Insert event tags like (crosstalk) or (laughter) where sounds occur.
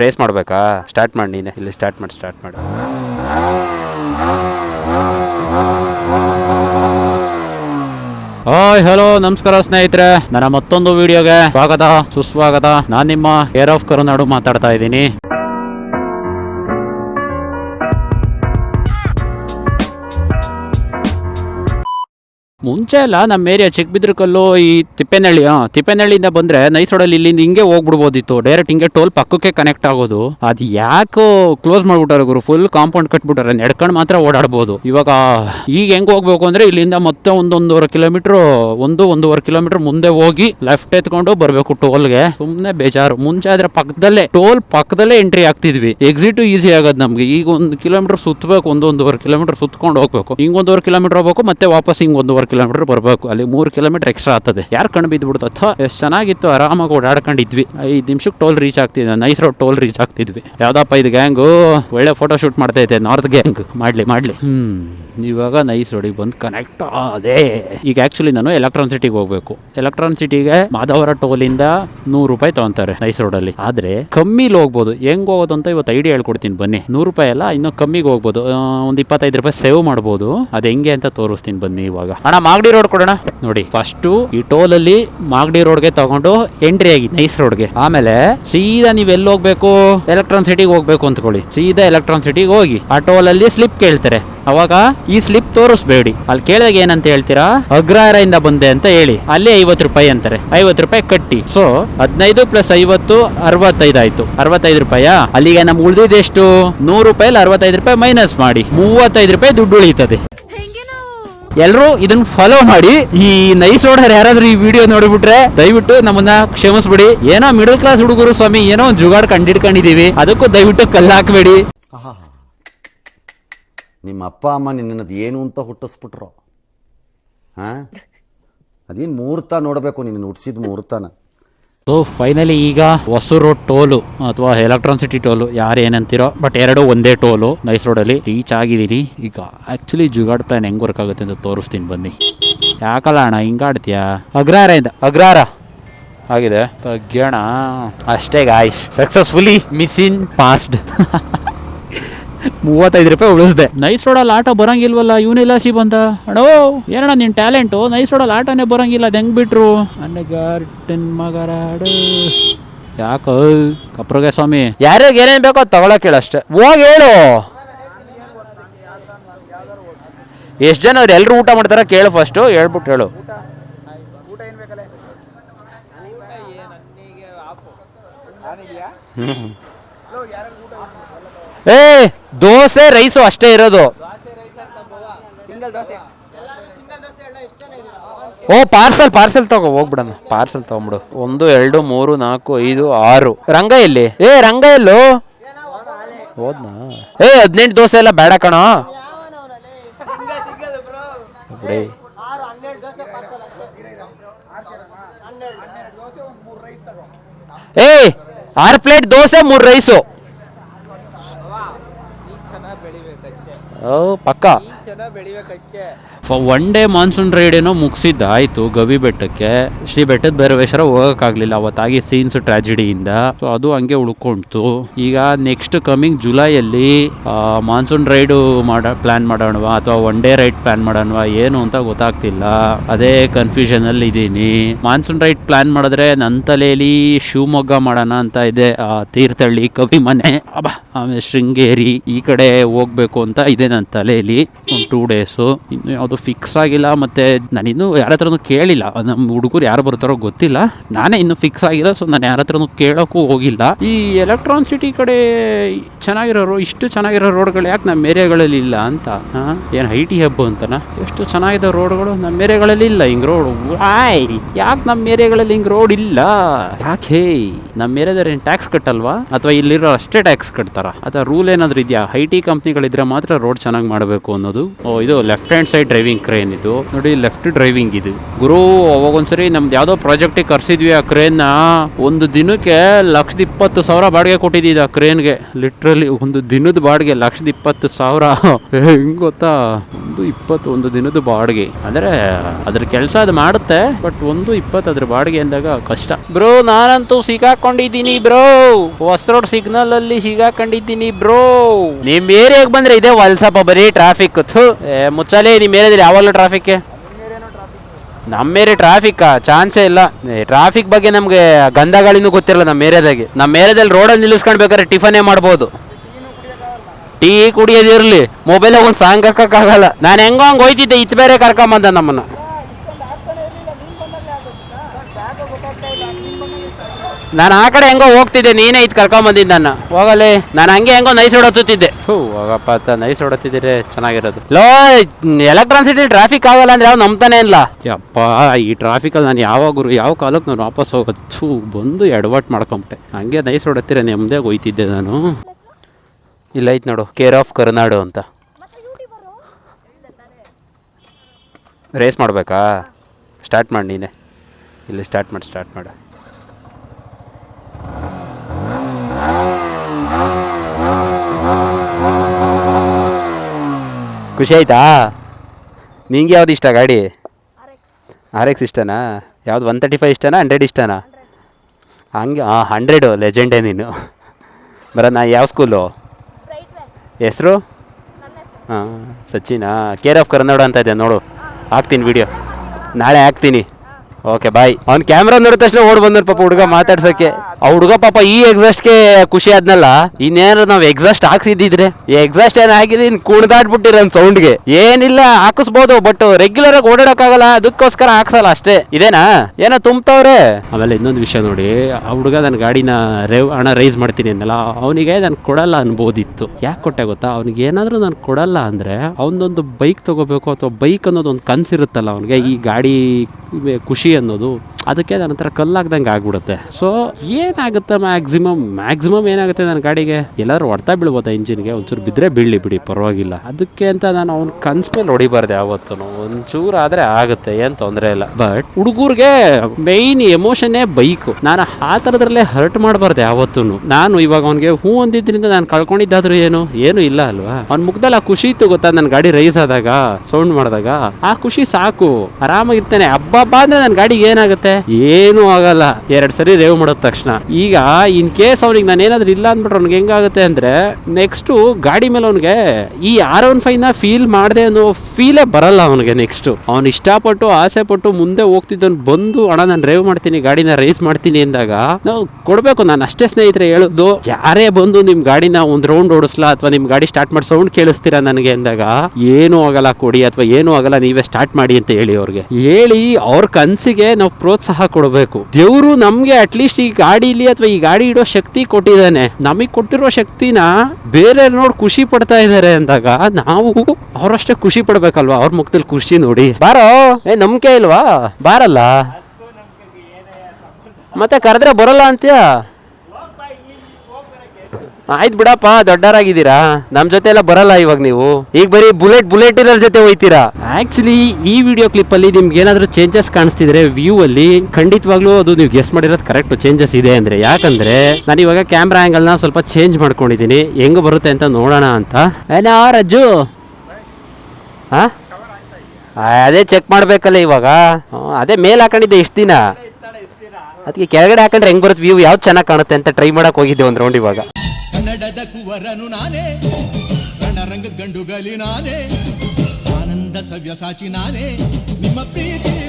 Race ಮಾಡ್ಬೇಕಾ? Start ಮಾಡಿ ನೀನೆ. ಇಲ್ಲಿ ಸ್ಟಾರ್ಟ್ ಮಾಡಿ ಸ್ಟಾರ್ಟ್ ಮಾಡು. ಹಾಯ್ ಹಲೋ ನಮಸ್ಕಾರ ಸ್ನೇಹಿತರೆ. ನನ್ನ ಮತ್ತೊಂದು ವಿಡಿಯೋಗೆ ಸ್ವಾಗತ. ಸುಸ್ವಾಗತ. ನಾನು ನಿಮ್ಮ ಏರ್ ಆಫ್ ಕರುನಾಡು ಮಾತಾಡ್ತಾ ಇದ್ದೀನಿ. ಮುಂಚೆ ಅಲ್ಲ, ನಮ್ಮ ಏರಿಯಾ ಚಿಕ್ಕಬಿದ್ರಕಲ್ಲು ಈ ತಿಪ್ಪೇನಹಳ್ಳಿ, ಹಾಂ, ತಿಪ್ಪೇನಹಳ್ಳಿಯಿಂದ ಬಂದರೆ ನೈಸ್ ರೋಡಲ್ಲಿ ಇಲ್ಲಿಂದ ಹಿಂಗೆ ಹೋಗ್ಬಿಡ್ಬೋದಿತ್ತು. ಡೈರೆಕ್ಟ್ ಹಿಂಗೆ ಟೋಲ್ ಪಕ್ಕಕ್ಕೆ ಕನೆಕ್ಟ್ ಆಗೋದು. ಅದು ಯಾಕೋ ಕ್ಲೋಸ್ ಮಾಡ್ಬಿಟ್ಟಾರೆ ಗುರು ಫುಲ್ ಕಾಂಪೌಂಡ್ ಕಟ್ಬಿಟ್ಟಾರೆ. ನಡ್ಕೊಂಡು ಮಾತ್ರ ಓಡಾಡ್ಬೋದು. ಇವಾಗ ಈಗ ಹೆಂಗೆ ಹೋಗ್ಬೇಕು ಅಂದರೆ ಇಲ್ಲಿಂದ ಮತ್ತೆ ಒಂದೊಂದೂವರೆ ಕಿಲೋಮೀಟ್ರು ಒಂದು, ಒಂದೂವರೆ ಕಿಲೋಮೀಟ್ರ್ ಮುಂದೆ ಹೋಗಿ ಲೆಫ್ಟ್ ಎತ್ಕೊಂಡು ಬರಬೇಕು ಟೋಲ್ಗೆ ಸುಮ್ಮನೆ ಬೇಜಾರು. ಮುಂಚೆ ಆದ್ರೆ ಪಕ್ಕದಲ್ಲೇ ಟೋಲ್ ಪಕ್ಕದಲ್ಲೇ ಎಂಟ್ರಿ ಆಗ್ತಿದ್ವಿ ಎಕ್ಸಿಟ್ ಈಸಿ ಆಗೋದು ನಮಗೆ. ಈಗ ಒಂದು ಕಿಲೋಮೀಟ್ರ್ ಸುತ್ತಬೇಕು ಒಂದು ಒಂದೂವರೆ ಕಿಲೋಮೀಟರ್ ಸುತ್ಕೊಂಡು ಹೋಗ್ಬೇಕು. ಹಿಂಗೆ ಒಂದೂವರೆ ಕಿಲೋಮೀಟರ್ ಹೋಗ್ಬೇಕು, ಮತ್ತೆ ವಾಪಸ್ ಹಿಂಗೆ ಒಂದೂವರೆ ಕಿಲೋಮೀಟರ್ ಬರಬೇಕು. ಅಲ್ಲಿ ಮೂರು ಕಿಲೋಮೀಟರ್ ಎಕ್ಸ್ಟ್ರಾ ಆಗ್ತದೆ. ಯಾರು ಕಣ್ಣು ಬಿದ್ದು ಬಿಡ್ತತ್ತ ಎಷ್ಟು ಚೆನ್ನಾಗಿತ್ತು. ಆರಾಮಾಗಿ ಓಡಾಡ್ಕೊಂಡಿದ್ವಿ. ಐದು ನಿಮಿಷಕ್ಕೆ ಟೋಲ್ ರೀಚ್ ಆಗ್ತಿದ್ವಿ ನೈಸ್ ರೋಡ್ ಟೋಲ್ ರೀಚ್ ಆಗ್ತಿದ್ವಿ. ಯಾವ್ದಪ್ಪ ಇದು ಗ್ಯಾಂಗು ಒಳ್ಳೆ ಫೋಟೋ ಶೂಟ್ ಮಾಡ್ತಾ ಇದೆ ನಾರ್ತ್ ಗ್ಯಾಂಗ್ ಮಾಡ್ಲಿ ಮಾಡ್ಲಿ. ಹ್ಮ್, ಇವಾಗ ನೈಸ್ ರೋಡಿಗೆ ಬಂದು ಕನೆಕ್ಟ್ ಅದೇ ಈಗ ಆ್ಯಕ್ಚುಲಿ ನಾನು ಎಲೆಕ್ಟ್ರಾನ್ ಸಿಟಿಗೆ ಹೋಗ್ಬೇಕು. ಎಲೆಕ್ಟ್ರಾನ್ ಸಿಟಿಗೆ ಮಾಧವರ ಟೋಲಿಂದ ನೂರು ರೂಪಾಯಿ ತಗೊಂತಾರೆ ನೈಸ್ ರೋಡಲ್ಲಿ ಆದರೆ ಕಮ್ಮಿಲಿ ಹೋಗ್ಬೋದು. ಹೆಂಗ್ ಹೋಗೋದು ಅಂತ ಇವತ್ತು ಐಡಿಯಾ ಹೇಳ್ಕೊಡ್ತೀನಿ ಬನ್ನಿ. ನೂರು ರೂಪಾಯಿ ಅಲ್ಲ, ಇನ್ನೂ ಕಮ್ಮಿಗೆ ಹೋಗ್ಬೋದು. ಒಂದು ಇಪ್ಪತ್ತೈದು ರೂಪಾಯಿ ಸೇವ್ ಮಾಡ್ಬೋದು. ಅದು ಹೆಂಗೆ ಅಂತ ತೋರಿಸ್ತೀನಿ ಬನ್ನಿ ಇವಾಗ. ಅಣ್ಣ ಮಾಗಡಿ ರೋಡ್ ಕೊಡೋಣ? ನೋಡಿ ಫಸ್ಟ್ ಈ ಟೋಲಲ್ಲಿ ಮಾಗಡಿ ರೋಡ್ಗೆ ತಗೊಂಡು ಎಂಟ್ರಿ ಆಗಿ ನೈಸ್ ರೋಡ್ಗೆ. ಆಮೇಲೆ ಸೀದಾ ನೀವ್ ಎಲ್ಲಿ ಹೋಗ್ಬೇಕು? ಎಲೆಕ್ಟ್ರಾನ್ ಸಿಟಿಗೆ ಹೋಗ್ಬೇಕು ಅಂದ್ಕೊಳ್ಳಿ ಸೀದಾ ಎಲೆಕ್ಟ್ರಾನ್ ಸಿಟಿಗೆ ಹೋಗಿ, ಆ ಟೋಲಲ್ಲಿ ಸ್ಲಿಪ್ ಕೇಳ್ತಾರೆ. ಅವಾಗ ಈ ಸ್ಲಿಪ್ ತೋರಿಸ್ಬೇಡಿ. ಅಲ್ಲಿ ಕೇಳಿದಾಗ ಏನಂತ ಹೇಳ್ತೀರಾ? ಅಗ್ರಹಾರದಿಂದ ಬಂದೆ ಅಂತ ಹೇಳಿ. ಅಲ್ಲಿ ಐವತ್ತು ರೂಪಾಯಿ ಅಂತಾರೆ. ಐವತ್ತು ರೂಪಾಯಿ ಕಟ್ಟಿ. ಸೊ ಹದಿನೈದು ಪ್ಲಸ್ ಐವತ್ತು, ಅರವತ್ತೈದು ಆಯ್ತು. ಅರವತ್ತೈದು ರೂಪಾಯಿಯಾ ಅಲ್ಲಿಗೆ ನಮ್ಗೆ ಉಳಿದಿದ್ದೆಷ್ಟು ನೂರು ರೂಪಾಯಿ ಅರವತ್ತೈದು ರೂಪಾಯಿ ಮೈನಸ್ ಮಾಡಿ. ಮೂವತ್ತೈದು ರೂಪಾಯಿ ದುಡ್ಡು ಉಳಿತದೆ. ಎಲ್ಲರೂ ಇದನ್ನ ಫಾಲೋ ಮಾಡಿ ಈ ನೈಸ್ ರೋಡರ್ ಯಾರಾದ್ರೂ ಈ ವಿಡಿಯೋ ನೋಡಿಬಿಟ್ರೆ ದಯವಿಟ್ಟು ನಮ್ಮನ್ನ ಕ್ಷಮಿಸ್ಬಿಡಿ. ಏನೋ ಮಿಡಲ್ ಕ್ಲಾಸ್ ಹುಡುಗರು ಸ್ವಾಮಿ, ಏನೋ ಜುಗಾಡ್ ಕಂಡಿಡ್ಕೊಂಡಿದೀವಿ. ಅದಕ್ಕೂ ದಯವಿಟ್ಟು ಕಲ್ಲು ಹಾಕ್ಬೇಡಿ. ನಿಮ್ಮ ಅಪ್ಪ, ಅಮ್ಮ ನಿನ್ನದು ಏನು ಅಂತ ಹುಟ್ಟಿಸ್ಬಿಟ್ರು. ಹಾಂ? ಅದೇನು ಮುಹೂರ್ತ ನೋಡಬೇಕು ನಿನ್ನ ಹುಟ್ಟಿಸಿದ ಮುಹೂರ್ತನ ಸೊ ಫೈನಲಿ ಈಗ ಹೊಸೂರು ಟೋಲು ಅಥವಾ ಎಲೆಕ್ಟ್ರಾನ್ ಸಿಟಿ ಟೋಲು ಯಾರು ಏನಂತೀರೋ ಬಟ್ ಎರಡು ಒಂದೇ ಟೋಲು ನೈಸ್ ರೋಡಲ್ಲಿ ರೀಚ್ ಆಗಿದ್ದೀನಿ ಈಗ ಆ್ಯಕ್ಚುಲಿ ಜುಗಾಡ್ ಪ್ಲಾನ್ ಹೆಂಗ್ ವರ್ಕ್ ಆಗುತ್ತೆ ಅಂತ ತೋರಿಸ್ತೀನಿ ಬನ್ನಿ. ಯಾಕಲ್ಲ ಅಣ್ಣ ಹಿಂಗಾಡ್ತೀಯಾ ಅಗ್ರಹಾರದಿಂದ ಅಗ್ರಹಾರ ಆಗಿದೆ. ತಗ್ಗೋಣ ಅಷ್ಟೇ guys successfully mission passed ಮೂವತ್ತೈದು ರೂಪಾಯಿ ಉಳಿಸ್ದೆ. ನೈಸ್ ರೋಡಲ್ಲಿ ಆಟೋ ಬರಂಗಿಲ್ವಲ್ಲ ಇವನೆಲ್ಲ ಸಿ ಬಂದ? ಅಣ್ಣೋ ಏನಣ್ಣ ನಿನ್ ಟ್ಯಾಲೆಂಟು ನೈಸ್ ರೋಡಲ್ಲಿ ಆಟೋನೇ ಬರಂಗಿಲ್ಲ ಅದು ಹೆಂಗ್ ಬಿಟ್ರು? ಗಾರ್ಟನ್ ಮಗರಾಡು. ಯಾಕ ಕಪ್ರಗೆ ಸ್ವಾಮಿ? ಯಾರ್ಯಾಗ ಏನೇನ್ ಬೇಕೋ ತಗೊಳಕ್ ಹೇಳು ಅಷ್ಟೇ. ಹೋಗಿ ಹೇಳು. ಎಷ್ಟು ಜನ ಅವ್ರು ಎಲ್ಲರೂ ಊಟ ಮಾಡ್ತಾರ ಕೇಳು ಫಸ್ಟು ಹೇಳ್ಬಿಟ್ಟು ಹೇಳು. ಹ್ಮ್. ಏ ದೋಸೆ ರೈಸು ಅಷ್ಟೇ ಇರೋದು. ಓ ಪಾರ್ಸಲ್ ಪಾರ್ಸಲ್ ತಗೋ ಹೋಗ್ಬಿಡಣ. ಪಾರ್ಸಲ್ ತಗೊಂಬಿಡು ಒಂದು ಎರಡು ಮೂರು ನಾಲ್ಕು ಐದು ಆರು. ರಂಗ ಎಲ್ಲಿ? ಏ ರಂಗ ಎಲ್ಲೋ? ಹೋದ್ನಾ? ಏ ಹದಿನೆಂಟು ದೋಸೆ ಎಲ್ಲ ಬೇಡ ಕಣ. ಬಿಡಿ. ಏ ಆರು ಪ್ಲೇಟ್ ದೋಸೆ ಮೂರು ರೈಸು ಓ ಪಕ್ಕ. ಒನ್ ಡೇ ಮಾನ್ಸೂನ್ ರೈಡ್ ಏನೋ ಮುಗಿಸಿದ್ದ ಆಯ್ತು ಗವಿ ಬೆಟ್ಟಕ್ಕೆ. ಶ್ರೀ ಬೆಟ್ಟದ ಭೈರವೇಶ್ವರ ಹೋಗೋಕ್ಕಾಗಲಿಲ್ಲ ಅವತ್ತಾಗಿ ಸೀನ್ಸ್ ಟ್ರಾಜಿಡಿಯಿಂದ ಸೊ ಅದು ಹಂಗೆ ಉಳ್ಕೊಂತು ಈಗ ನೆಕ್ಸ್ಟ್ ಕಮಿಂಗ್ ಜುಲೈಯಲ್ಲಿ ಮಾನ್ಸೂನ್ ರೈಡು ಮಾಡ ಪ್ಲಾನ್ ಮಾಡೋಣವಾ ಅಥವಾ ಒನ್ ಡೇ ರೈಡ್ ಪ್ಲಾನ್ ಮಾಡೋಣವಾ ಏನು ಅಂತ ಗೊತ್ತಾಗ್ತಿಲ್ಲ. ಅದೇ ಕನ್ಫ್ಯೂಷನ್ ಅಲ್ಲಿ ಇದ್ದೀನಿ ಮಾನ್ಸೂನ್ ರೈಡ್ ಪ್ಲಾನ್ ಮಾಡಿದ್ರೆ ನನ್ನ ತಲೆಯಲ್ಲಿ ಶಿವಮೊಗ್ಗ ಮಾಡೋಣ ಅಂತ ಇದೆ ಆ, ತೀರ್ಥಹಳ್ಳಿ ಕವಿ ಮನೆ. ಅಬ್ಬ, ಆಮೇಲೆ ಶೃಂಗೇರಿ ಈ ಕಡೆ ಹೋಗ್ಬೇಕು ಅಂತ ಇದೆ ನನ್ನ ತಲೆಯಲ್ಲಿ. ಒಂದು ಟೂ ಡೇಸು ಇನ್ನು ಯಾವುದು ಫಿಕ್ಸ್ ಆಗಿಲ್ಲ, ಮತ್ತೆ ನಾನಿನ್ನೂ ಯಾರ ಹತ್ರನೂ ಕೇಳಿಲ್ಲ. ನಮ್ಮ ಹುಡುಗರು ಯಾರು ಬರ್ತಾರೋ ಗೊತ್ತಿಲ್ಲ. ನಾನೇ ಇನ್ನು ಫಿಕ್ಸ್ ಆಗಿಲ್ಲ ಸೊ ನಾನು ಯಾರ ಹತ್ರನೂ ಕೇಳೋಕ್ಕೂ ಹೋಗಿಲ್ಲ. ಈ ಎಲೆಕ್ಟ್ರಾನ್ ಸಿಟಿ ಕಡೆ ಚೆನ್ನಾಗಿರೋ ಇಷ್ಟು ಚೆನ್ನಾಗಿರೋ ರೋಡ್ಗಳು ಯಾಕೆ ನಮ್ಮ ಏರಿಯಾಗಳಲ್ಲಿ ಇಲ್ಲ ಅಂತ? ಏನು ಐ ಟಿ ಹಬ್ಬು ಅಂತನ? ಎಷ್ಟು ಚೆನ್ನಾಗಿದೆ ರೋಡ್ಗಳು ನಮ್ಮ ಏರಿಯಾಗಳಲ್ಲಿ ಇಲ್ಲ. ಹಿಂಗೆ ರೋಡ್, ವಾಯ್! ಯಾಕೆ ನಮ್ಮ ಏರಿಯಾಗಳಲ್ಲಿ ಹಿಂಗೆ ರೋಡ್ ಇಲ್ಲ? ಯಾಕೆ? ನಮ್ಮ ಏರಿಯಾದವ್ರು ಏನು ಟ್ಯಾಕ್ಸ್ ಕಟ್ಟಲ್ವಾ? ಅಥವಾ ಇಲ್ಲಿರೋ ಅಷ್ಟೇ ಟ್ಯಾಕ್ಸ್ ಕಟ್ತಾರ? ಅಥವಾ ರೂಲ್ ಏನಾದರೂ ಇದೆಯಾ? ಐ ಟಿ ಕಂಪ್ನಿಗಳಿದ್ರೆ ಮಾತ್ರ ರೋಡ್ ಚೆನ್ನಾಗಿ ಮಾಡಬೇಕು ಅನ್ನೋದು. ಇದು left hand side driving crane ಇದು. ನೋಡಿ ಲೆಫ್ಟ್ ಡ್ರೈವಿಂಗ್ ಇದು. ಗುರು, ಅವಾಗ ಒಂದ್ಸರಿ ನಮ್ದು ಯಾವ್ದೋ ಪ್ರಾಜೆಕ್ಟಿಗೆ ಕರ್ಸಿದ್ವಿ ಆ ಕ್ರೇನ್ನ ಒಂದು ದಿನಕ್ಕೆ ಲಕ್ಷದ ಇಪ್ಪತ್ತು ಸಾವಿರ ಬಾಡಿಗೆ ಕೊಟ್ಟಿದ್ದೀವಿ ಆ ಕ್ರೇನ್ಗೆ ಲಿಟ್ರಲಿ ಒಂದು ದಿನದ ಬಾಡಿಗೆ ಲಕ್ಷದ ಇಪ್ಪತ್ತು ಸಾವಿರ. (laughs) ಹೆಂಗ್ ಗೊತ್ತಾ? ಒಂದು ಇಪ್ಪತ್ತು ಒಂದು ದಿನದ ಬಾಡಿಗೆ. ಅಂದ್ರೆ ಅದ್ರ ಕೆಲಸ ಅದು ಮಾಡುತ್ತೆ ಬಟ್ ಒಂದು ಇಪ್ಪತ್ತು ಅದ್ರ ಬಾಡಿಗೆ ಅಂದಾಗ ಕಷ್ಟ. ಬ್ರೋ, ನಾನಂತೂ ಸಿಕ್ಕಾಕೊಂಡಿದ್ದೀನಿ ಬ್ರೋ. ಹೊಸ ರೋಡ್ ಸಿಗ್ನಲ್ ಅಲ್ಲಿ ಸಿಗಾಕೊಂಡಿದ್ದೀನಿ ಬ್ರೋ. ನಿಮ್ ಏರಿಯಾಗ ಬಂದ್ರೆ ಇದೇ ವಲ್ಸಪ್ಪ ಬರೀ ಟ್ರಾಫಿಕ್ ಮುಚ್ಚಾಲೆ ನಿಮ್ ಏರಿಯಾದಲ್ಲಿ ಯಾವಾಗಲೂ ಟ್ರಾಫಿಕ್ ನಮ್ಮ ಏರಿಯಾ ಟ್ರಾಫಿಕ್ ಚಾನ್ಸೇ ಇಲ್ಲ. ಟ್ರಾಫಿಕ್ ಬಗ್ಗೆ ನಮ್ಗೆ ಗಂಧಗಳಿನೂ ಗೊತ್ತಿರಲ್ಲ ನಮ್ಮ ಏರಿಯಾದಾಗೆ. ನಮ್ಮ ಏರಿಯಾದಲ್ಲಿ ರೋಡಲ್ಲಿ ನಿಲ್ಲಿಸ್ಕೊಂಡು ಬೇಕಾದ್ರೆ ಟಿಫನೇ ಮಾಡ್ಬೋದು. ಟೀ ಕುಡಿಯೋದಿರ್ಲಿ ಮೊಬೈಲ್ ಒಂದು ಸಾಂಗ್ ಹಾಕಕ್ಕಾಗಲ್ಲ. ನಾನು ಹೆಂಗೋ ಹಂಗೆ ಹೋಯ್ತಿದ್ದೆ ಇತ್ತು ಬೇರೆ ಕರ್ಕೊಂಬಂದ ನಮ್ಮನ್ನ. ನಾನು ಆ ಕಡೆ ಹೆಂಗೋ ಹೋಗ್ತಿದ್ದೆ ನೀನೇ ಇದು ಕರ್ಕೊಂಬಂದಿದ್ದು ನಾನು ಹೋಗಲಿ ನಾನು ಹಂಗೆ ಹೆಂಗೋ ನೈಸ್ ಹೊಡೋತಿದ್ದೆ ಹೂ ಹೋಗಪ್ಪ ಅಂತ ನೈಸ್ ಹೊಡೋತಿದ್ದೀರಿ ಚೆನ್ನಾಗಿರೋದು. ಲೋ ಎಲೆಕ್ಟ್ರಾನ್ ಸಿಟಿ ಟ್ರಾಫಿಕ್ ಆಗಲ್ಲ ಅಂದ್ರೆ ಯಾವ ನಂಬ್ತಾನೆ ಇಲ್ಲ. ಯಪ್ಪ ಈ ಟ್ರಾಫಿಕಲ್ಲಿ ನಾನು ಯಾವಾಗ ಯಾವ ಕಾಲಕ್ಕೆ ನಾನು ವಾಪಸ್ ಹೋಗೋದು? ಥೂ ಬಂದು ಎಡವಟ್ ಮಾಡ್ಕೊಂಬಿಟ್ಟೆ. ಹಂಗೆ ನೈಸ್ ಹೊಡತ್ತೀರ ನೆಮ್ಮದೇ ಹೋಯ್ತಿದ್ದೆ ನಾನು. ಇಲ್ಲ ಐತೆ ನೋಡು ಕೇರ್ ಆಫ್ ಕರ್ನಾಡು ಅಂತ. ರೇಸ್ ಮಾಡಬೇಕಾ? ಸ್ಟಾರ್ಟ್ ಮಾಡಿ ನೀನೆ. ಇಲ್ಲಿ ಸ್ಟಾರ್ಟ್ ಮಾಡಿ ಸ್ಟಾರ್ಟ್ ಮಾಡು. ಖುಷಿ ಆಯ್ತಾ? ನಿಂಗೆ ಯಾವ್ದು ಇಷ್ಟ ಗಾಡಿ? ಆರ್ ಎಕ್ಸ್ ಇಷ್ಟನಾ? ಯಾವ್ದು ಒನ್ ತರ್ಟಿ ಫೈವ್ ಇಷ್ಟನಾ ಹಂಡ್ರೆಡ್ ಇಷ್ಟನಾ? ಹಂಗೆ ಹಾಂ ಹಂಡ್ರೆಡು ಲೆಜೆಂಡೇ ನೀನು. ಬರ, ನಾ ಯಾವ ಸ್ಕೂಲು ಹೆಸರು? ಹಾಂ, ಸಚಿನಾ. ಕೇರ್ ಆಫ್ ಕರ್ನಾಡ ಅಂತ ಇದೆ, ನೋಡು. ಹಾಕ್ತೀನಿ ವಿಡಿಯೋ ನಾಳೆ ಹಾಕ್ತೀನಿ. ಓಕೆ ಬಾಯ್ ಅವ್ನು ಕ್ಯಾಮ್ರಾ ನೋಡಿದ ತಕ್ಷಣ ಓಡ್ ಬಂದನ್ ಪಾಪ ಹುಡುಗ ಮಾತಾಡ್ಸಕ್ಕೆ. ಆ ಹುಡುಗ ಪಾಪ ಈ ಎಕ್ಸಾಸ್ಟ್ಗೆ ಖುಷಿ ಆದ್ನಲ್ಲ, ಇನ್ನೇನಾದ್ರು ನಾವು ಎಕ್ಸಾಸ್ಟ್ ಹಾಕ್ಸಿದ್ದಿದ್ರೆ. ಎಕ್ಸಾಸ್ಟ್ ಏನ್ ಹಾಕಿದ್ರೆ ಇನ್ ಕುಣ್ದಾಡ್ಬಿಟ್ಟಿರ ಸೌಂಡ್ಗೆ ಏನಿಲ್ಲ, ಹಾಕಿಸ್ಬೋದು ಬಟ್ ರೆಗ್ಯುಲರ್ ಆಗಿ ಓಡಾಡಕ್ಕಾಗಲ್ಲ, ಅದಕ್ಕೋಸ್ಕರ ಹಾಕ್ಸಲ್ಲ ಅಷ್ಟೇ. ಇದೇನಾ? ಏನೋ ತುಂಬ್ತಾವ್ರೆ. ಆಮೇಲೆ ಇನ್ನೊಂದು ವಿಷಯ ನೋಡಿ, ಆ ಹುಡುಗ ನನ್ ಗಾಡಿನ ರೇವ್ ಹಣ ರೈಸ್ ಮಾಡ್ತೀನಿ ಅಂದಲ್ಲ, ಅವನಿಗೆ ನಾನು ಕೊಡಲ್ಲ ಅನ್ಬೋದಿತ್ತು. ಯಾಕೆ ಕೊಟ್ಟೆ ಗೊತ್ತಾ? ಅವ್ನಿಗೆ ಏನಾದರೂ ನಾನು ಕೊಡಲ್ಲ ಅಂದ್ರೆ, ಅವನೊಂದು ಬೈಕ್ ತಗೋಬೇಕು ಅಥವಾ ಬೈಕ್ ಅನ್ನೋದು ಒಂದು ಕನ್ಸಿರುತ್ತಲ್ಲ ಅವನಿಗೆ, ಈ ಗಾಡಿ, ಖುಷಿ ಅನ್ನೋದು ಅದಕ್ಕೆ ನನ್ನ ಹತ್ರ ಕಲ್ಲಾಗ್ದಂಗೆ ಆಗ್ಬಿಡುತ್ತೆ. ಸೊ ಏನಾಗುತ್ತೆ ಮ್ಯಾಕ್ಸಿಮಮ್ ಮ್ಯಾಕ್ಸಿಮಮ್ ಏನಾಗುತ್ತೆ ನನ್ನ ಗಾಡಿಗೆ? ಎಲ್ಲರೂ ಹೊಡ್ತಾ ಬೀಳ್ಬೋದಾ ಇಂಜಿನ್ಗೆ? ಒಂಚೂರು ಬಿದ್ದರೆ ಬೀಳಲಿ ಬಿಡಿ, ಪರವಾಗಿಲ್ಲ. ಅದಕ್ಕೆ ಅಂತ ನಾನು ಅವ್ನ ಕನ್ಸ್ ಮೇಲೆ ಹೊಡಿಬಾರ್ದು ಯಾವತ್ತೂ. ಒಂಚೂರು ಆದರೆ ಆಗುತ್ತೆ, ಏನು ತೊಂದರೆ ಇಲ್ಲ. ಬಟ್ ಹುಡುಗರಿಗೆ ಮೈನ್ ಎಮೋಷನ್ನೇ ಬೈಕು ನಾನು ಆ ಥರದ್ರಲ್ಲೇ ಹರ್ಟ್ ಮಾಡಬಾರ್ದು ಯಾವತ್ತೂ ನಾನು ಇವಾಗ ಅವನಿಗೆ ಹೂ ಒಂದಿದ್ರಿಂದ ನಾನು ಕಳ್ಕೊಂಡಿದ್ದಾದ್ರೂ ಏನು? ಏನು ಇಲ್ಲ ಅಲ್ವಾ? ಅವ್ನ ಮುಖದಲ್ಲಿ ಆ ಖುಷಿ ಇತ್ತು ಗೊತ್ತಾ ನನ್ನ ಗಾಡಿ ರೈಸ್ ಆದಾಗ, ಸೌಂಡ್ ಮಾಡಿದಾಗ? ಆ ಖುಷಿ ಸಾಕು. ಆರಾಮಾಗಿರ್ತಾನೆ. ಹಬ್ಬ ಹಬ್ಬ ಅಂದ್ರೆ ನನ್ನ ಗಾಡಿಗೆ ಏನಾಗುತ್ತೆ? ಏನೂ ಆಗಲ್ಲ. ಎರಡ್ ಸರಿ ರೇವ್ ಮಾಡಿದ ತಕ್ಷಣ. ಈಗ ಇನ್ ಕೇಸ್ ಅವ್ನಿಗೆ ನಾನು ಏನಾದ್ರು ಇಲ್ಲ ಅಂದ್ಬಿಟ್ರೆ ಅವ್ನಿಗೆ ಹೆಂಗಾಗುತ್ತೆ ಅಂದ್ರೆ ನೆಕ್ಸ್ಟು ಗಾಡಿ ಮೇಲೆ ಅವನಿಗೆ ಈ ಆರ್ ಒನ್ ಫೈವ್ನ ಫೀಲ್ ಮಾಡದೆ ಅನ್ನೋ ಫೀಲೇ ಬರಲ್ಲ ಅವನಿಗೆ ನೆಕ್ಸ್ಟ್ ಅವ್ನು ಇಷ್ಟಪಟ್ಟು ಆಸೆ ಪಟ್ಟು ಮುಂದೆ ಹೋಗ್ತಿದ್ದವ್ನು ಬಂದು, ಅಣ್ಣ, ನಾನು ರೇವ್ ಮಾಡ್ತೀನಿ, ಗಾಡಿನ ರೇಸ್ ಮಾಡ್ತೀನಿ ಅಂದಾಗ, ನಾವು ಕೊಡಬೇಕು, ನಾನು ಅಷ್ಟೇ ಸ್ನೇಹಿತರೆ ಹೇಳೋದು. ಯಾರೇ ಬಂದು ನಿಮ್ಮ ಗಾಡಿನ ಒಂದು ರೌಂಡ್ ಓಡಿಸ್ಲಾ ಅಥವಾ ನಿಮ್ಮ ಗಾಡಿ ಸ್ಟಾರ್ಟ್ ಮಾಡಿ ಸೌಂಡ್ ಕೇಳಿಸ್ತೀರಾ ನನಗೆ ಅಂದಾಗ, ಏನೂ ಆಗಲ್ಲ ಕೊಡಿ ಅಥವಾ ಏನೂ ಆಗಲ್ಲ, ನೀವೇ ಸ್ಟಾರ್ಟ್ ಮಾಡಿ ಅಂತ ಹೇಳಿ ಅವ್ರಿಗೆ. ಹೇಳಿ ಅವ್ರ ಕನ್ಸಿಗೆ ನಾವು ಪ್ರೋತ್ಸಾಹ ಕೊಡಬೇಕು. ದೇವರು ನಮ್ಗೆ ಅಟ್ಲೀಸ್ಟ್ ಈ ಗಾಡಿಲಿ ಅಥವಾ ಈ ಗಾಡಿ ಇಡೋ ಶಕ್ತಿ ಕೊಟ್ಟಿದ್ದಾನೆ. ನಮಗೆ ಕೊಟ್ಟಿರೋ ಶಕ್ತಿನ ಬೇರೆ ನೋಡಿ ಖುಷಿ ಪಡ್ತಾ ಇದ್ದಾರೆ ಅಂದಾಗ ನಾವು ಅವ್ರಷ್ಟೇ ಖುಷಿ ಪಡ್ಬೇಕಲ್ವಾ? ಅವ್ರ ಮುಖದಲ್ಲಿ ಖುಷಿ ನೋಡಿ. ಬಾರೋ? ಏ, ನಂಬಿಕೆ ಇಲ್ವಾ? ಬಾರಲ್ಲ? ಮತ್ತೆ ಕರೆದ್ರೆ ಬರಲ್ಲ ಅಂತ್ಯ? ಆಯ್ತು ಬಿಡಪ್ಪ ದೊಡ್ಡರಾಗಿದ್ದೀರಾ? ನಮ್ಮ ಜೊತೆ ಎಲ್ಲ ಬರಲ್ಲ ಇವಾಗ ನೀವು. ಈಗ ಬರೀ ಬುಲೆಟ್ ಬುಲೆಟ್ ಇರೋರ್ ಜೊತೆ ಹೋಯ್ತೀರಾ? ಆಕ್ಚುಲಿ ಈ ವಿಡಿಯೋ ಕ್ಲಿಪ್ ಅಲ್ಲಿ ನಿಮ್ಗೆ ಏನಾದ್ರು ಚೇಂಜಸ್ ಕಾಣಿಸ್ತಿದ್ರೆ ವ್ಯೂ ಅಲ್ಲಿ ಖಂಡಿತವಾಗ್ಲೂ ಅದು ನೀವು ಗೆಸ್ ಮಾಡಿರೋದು ಕರೆಕ್ಟ್ ಚೇಂಜಸ್ ಇದೆ ಅಂದ್ರೆ. ಯಾಕಂದ್ರೆ ನಾನು ಇವಾಗ ಕ್ಯಾಮ್ರಾ ಆಂಗಲ್ನ ಸ್ವಲ್ಪ ಚೇಂಜ್ ಮಾಡ್ಕೊಂಡಿದ್ದೀನಿ. ಹೆಂಗ್ ಬರುತ್ತೆ ಅಂತ ನೋಡೋಣ ಅಂತ. ಏನೋ ರಜ್ಜು. ಹಾ ಅದೇ ಚೆಕ್ ಮಾಡ್ಬೇಕಲ್ಲ ಇವಾಗ. ಅದೇ ಮೇಲ್ ಹಾಕೊಂಡಿದ್ದೆ ಇಷ್ಟು ದಿನ. ಅದಕ್ಕೆ ಕೆಳಗಡೆ ಹಾಕೊಂಡ್ರೆ ಹೆಂಗ್ ಬರುತ್ತೆ ವ್ಯೂ ಯಾವ್ದು ಚೆನ್ನಾಗಿ ಕಾಣುತ್ತೆ ಅಂತ ಟ್ರೈ ಮಾಡಕ್ ಹೋಗಿದ್ದೆ ಒಂದು ರೌಂಡ್ ಇವಾಗ. ಕನ್ನಡದ ಕುವರನು ನಾನೇ ರಣರಂಗದ ಗಂಡುಗಲಿ ನಾನೇ ಆನಂದ ಸವ್ಯಸಾಚಿ ನಾನೇ ನಿಮ್ಮ ಪ್ರೀತಿಯ